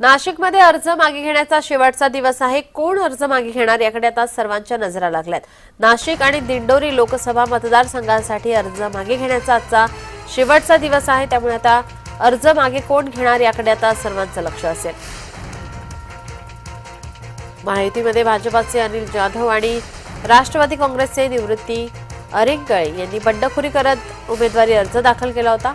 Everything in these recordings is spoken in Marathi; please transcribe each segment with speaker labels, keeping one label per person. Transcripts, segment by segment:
Speaker 1: नाशिकमध्ये अर्ज मागे घेण्याचा शेवटचा दिवस आहे. कोण अर्ज मागे घेणार याकडे आता सर्वांच्या नजरा लागल्यात. नाशिक आणि दिंडोरी लोकसभा मतदारसंघांसाठी अर्ज मागे घेण्याचा आजचा शेवटचा दिवस आहे. त्यामुळे आता अर्ज मागे कोण घेणार याकडे आता सर्वांचं लक्ष असेल. माहितीमध्ये भाजपाचे अनिल जाधव आणि राष्ट्रवादी काँग्रेसचे निवृत्ती अरिंगळे यांनी बंडखोरी करत उमेदवारी अर्ज दाखल केला होता.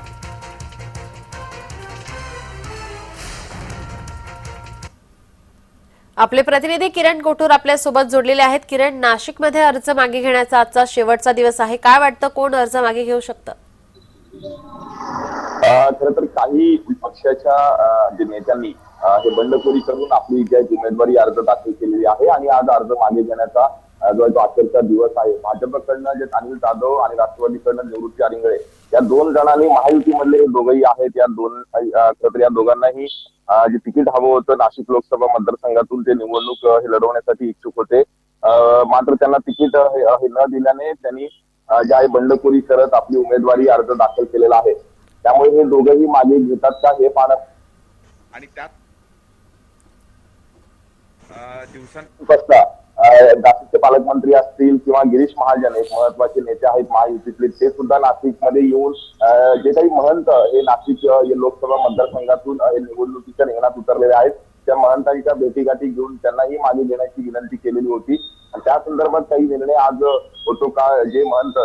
Speaker 1: आपले प्रतिनिधी किरण कोठूर आपल्यासोबत जोडलेले आहेत. किरण नाशिकमध्ये अर्ज मागे घेण्याचा आजचा शेवटचा दिवस आहे. काय वाटतं? कोण अर्ज मागे घेऊ शकतं?
Speaker 2: खर तर काही पक्षाच्या जे नेत्यांनी हे बंडखोरी करून आपली जी उमेदवारी अर्ज दाखल केलेली आहे आणि आज अर्ज मागे घेण्याचा जो अखेरचा दिवस आहे. भाजपकडनं जे अनिल जाधव आणि राष्ट्रवादीकडनं निवृत्ती आरिंगळे या दोन जणांनी महायुतीमधले हे दोघंही आहेत. या दोन तर या दोघांनाही जे तिकीट हवं होतं नाशिक लोकसभा मतदारसंघातून ते निवडणूक हे लढवण्यासाठी इच्छुक होते. मात्र त्यांना तिकीट हे न दिल्याने त्यांनी अ, जे आहे बंडखोरी करत आपली उमेदवारी अर्ज दाखल केलेला आहे. त्यामुळे हे दोघंही मागे घेतात का हे पाहणं
Speaker 3: आणि त्यात अं, दिवसां
Speaker 2: असता अं, नाशिकचे पालकमंत्री असतील किंवा गिरीश महाजन एक महत्त्वाचे नेते आहेत महायुतीतले ते सुद्धा नाशिकमध्ये येऊन जे काही महंत हे नाशिक लोकसभा मतदारसंघातून हे निवडणुकीच्या रिंगणात उतरलेले आहेत. त्या महंतांच्या भेटीगाठी घेऊन त्यांनाही मागे घेण्याची विनंती केलेली होती. त्या संदर्भात काही निर्णय आज होतो का? जे महंत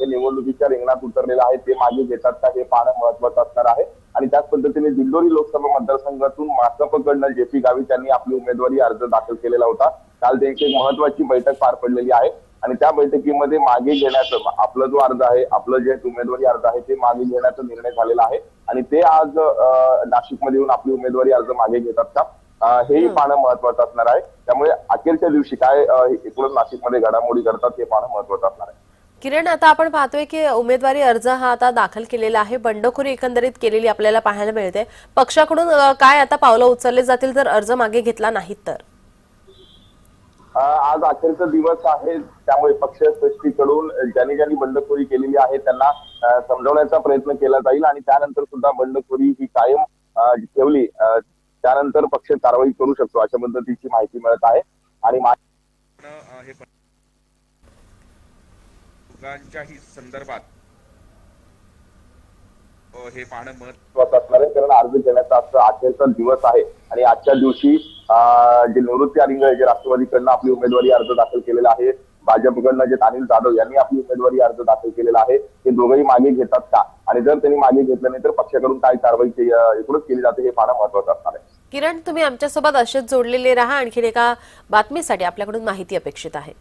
Speaker 2: हे निवडणुकीच्या रिंगणात उतरलेले आहेत ते मागे घेतात का? हे पाहणं महत्वाचं असणार आहे. आणि त्याच पद्धतीने दिंडोरी लोकसभा मतदारसंघातून माकपकडनं जे पी गावी त्यांनी आपली उमेदवारी अर्ज दाखल केलेला होता. काल त्यांची एक महत्वाची बैठक पार पडलेली आहे. आणि त्या बैठकीमध्ये मागे घेण्याचं आपला जो अर्ज आहे आपलं जे उमेदवारी अर्ज आहे ते मागे घेण्याचा निर्णय झालेला आहे. आणि ते आज नाशिकमध्ये येऊन आपली उमेदवारी अर्ज मागे घेतात का? हेही पाहणं महत्वाचं असणार आहे. त्यामुळे अखेरच्या दिवशी काय एकूणच नाशिकमध्ये घडामोडी करतात हे पाहणं महत्वाचं असणार आहे.
Speaker 1: किरण आता आपण पाहतोय की उमेदवारी अर्ज हा आता दाखल केलेला आहे. बंडखोरी एकंदरीत केलेली आपल्याला पाहायला मिळते. पक्षाकडून काय आता पावलं उचलले जातील जर अर्ज मागे घेतला नाहीत तर?
Speaker 2: आज अखेरचा दिवस आहे. त्यामुळे पक्ष श्रेष्ठीकडून ज्यांनी ज्यांनी बंडखोरी केलेली आहे त्यांना समजवण्याचा प्रयत्न केला जाईल आणि त्यानंतर सुद्धा बंडखोरी ही कायम ठेवली. त्यानंतर पक्ष कारवाई करू शकतो अशा पद्धतीची माहिती मिळत आहे. आणि
Speaker 3: हे दोघांच्याही संदर्भात हे पाहणं महत्त्व
Speaker 2: महत्वाचं असणार आहे. कारण अर्ज घेण्याचा आजचा अखेरचा दिवस आहे. आणि आजच्या दिवशी जे निवृत्ती अरिंगळे जे राष्ट्रवादीकडनं आपली उमेदवारी अर्ज दाखल केलेला आहे भाजपकडनं जे अनिल जाधव यांनी आपली उमेदवारी अर्ज दाखल केलेला आहे ते दोघंही मागे घेतात का? आणि जर त्यांनी मागे घेतलं नाही तर पक्षाकडून काय कारवाई एकूणच केली जाते हे पाहणं महत्वाचं असणार आहे.
Speaker 1: किरण तुम्ही आमच्यासोबत असेच जोडलेले राहा. आणखीन एका बातमीसाठी आपल्याकडून माहिती अपेक्षित आहे.